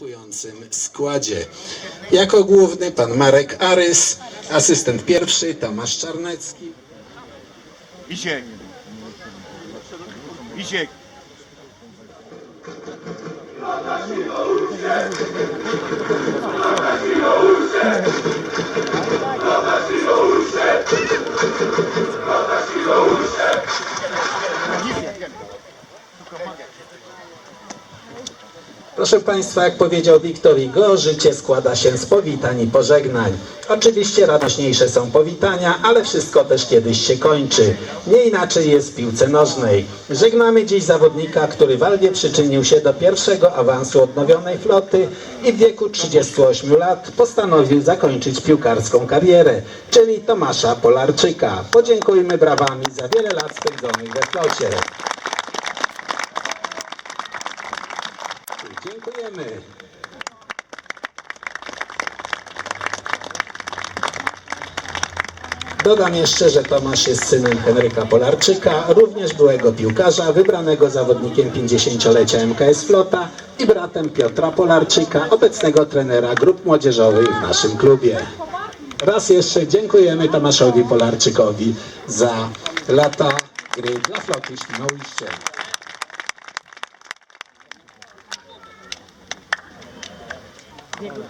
następującym składzie. Jako główny pan Marek Arys, asystent pierwszy Tomasz Czarnecki, Isiek. Isiek. Proszę Państwa, jak powiedział Wiktor Igo, życie składa się z powitań i pożegnań. Oczywiście radośniejsze są powitania, ale wszystko też kiedyś się kończy. Nie inaczej jest w piłce nożnej. Żegnamy dziś zawodnika, który walnie przyczynił się do pierwszego awansu odnowionej floty i w wieku 38 lat postanowił zakończyć piłkarską karierę, czyli Tomasza Polarczyka. Podziękujmy brawami za wiele lat spędzonych we flocie. Dziękujemy. Dodam jeszcze, że Tomasz jest synem Henryka Polarczyka, również byłego piłkarza, wybranego zawodnikiem 50-lecia MKS Flota i bratem Piotra Polarczyka, obecnego trenera grup młodzieżowych w naszym klubie. Raz jeszcze dziękujemy Tomaszowi Polarczykowi za lata gry dla Floty Świnoujście. 你个？